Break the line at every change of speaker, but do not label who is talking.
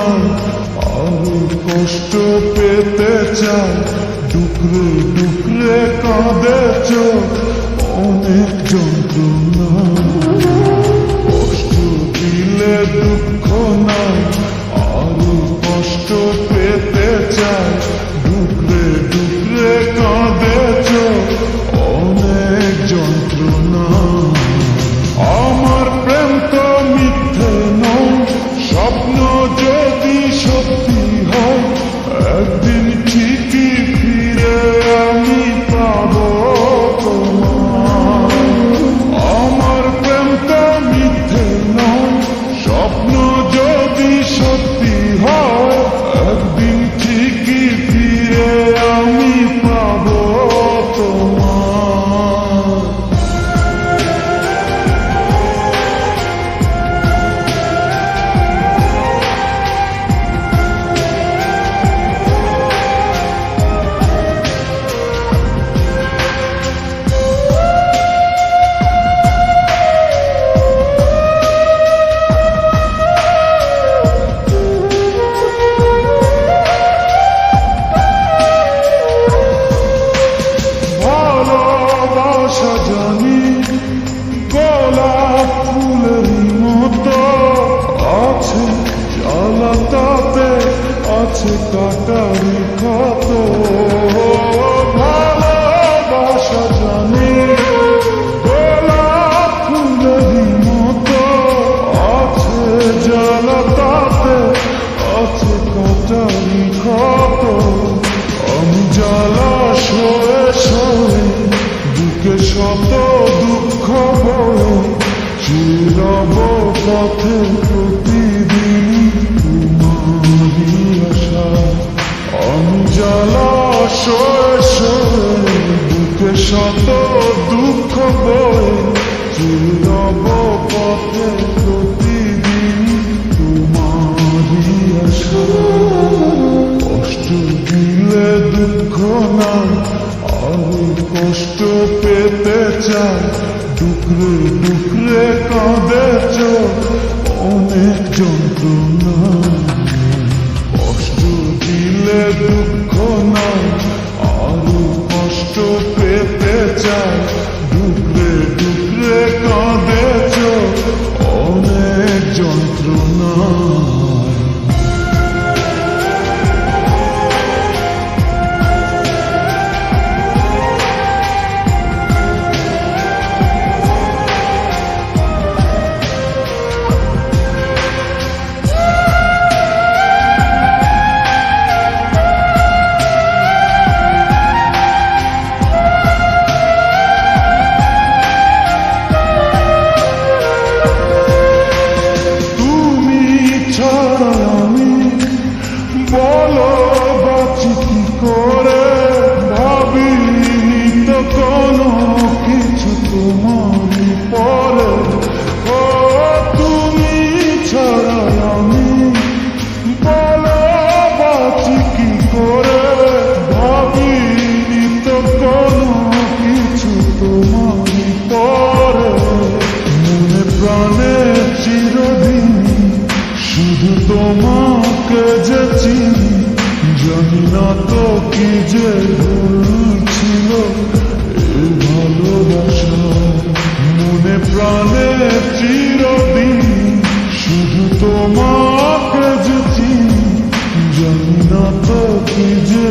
দুঃখ আরও কষ্ট পেতে চাই টুকরে টুকরে কাঁদে চোখ, অনেক যন্ত্রণা। কষ্ট দিলে দুঃখ নাই, আরও কষ্ট পেতে চাই কত ভালোবাসা জানি গোলাপ ফুলের মতো আছে জ্বালাতাতে আছে কাটারি কত আমি জ্বালা সয়ে সয়ে বুকে শত দুঃখ বয়ে চিরব পথে শত দুঃখ বয়ে চিরব পথে প্রতিদিন তোমারই আশা। কষ্ট দিলে দুঃখ নাই, আরও কষ্ট পেতে চাই। ডুকরে ডুকরে কাঁদে চোখ, অনেক যন্ত্রণা। perdón. পরে মনে প্রাণে চিরদিন শুধু তোমাকে যে চিনি, জানি না তো কি যে ছিল। ভালোবাসা মনে প্রাণে চিরদিন শুধু তোমাকে যে চিনি, জানি না তো কি যে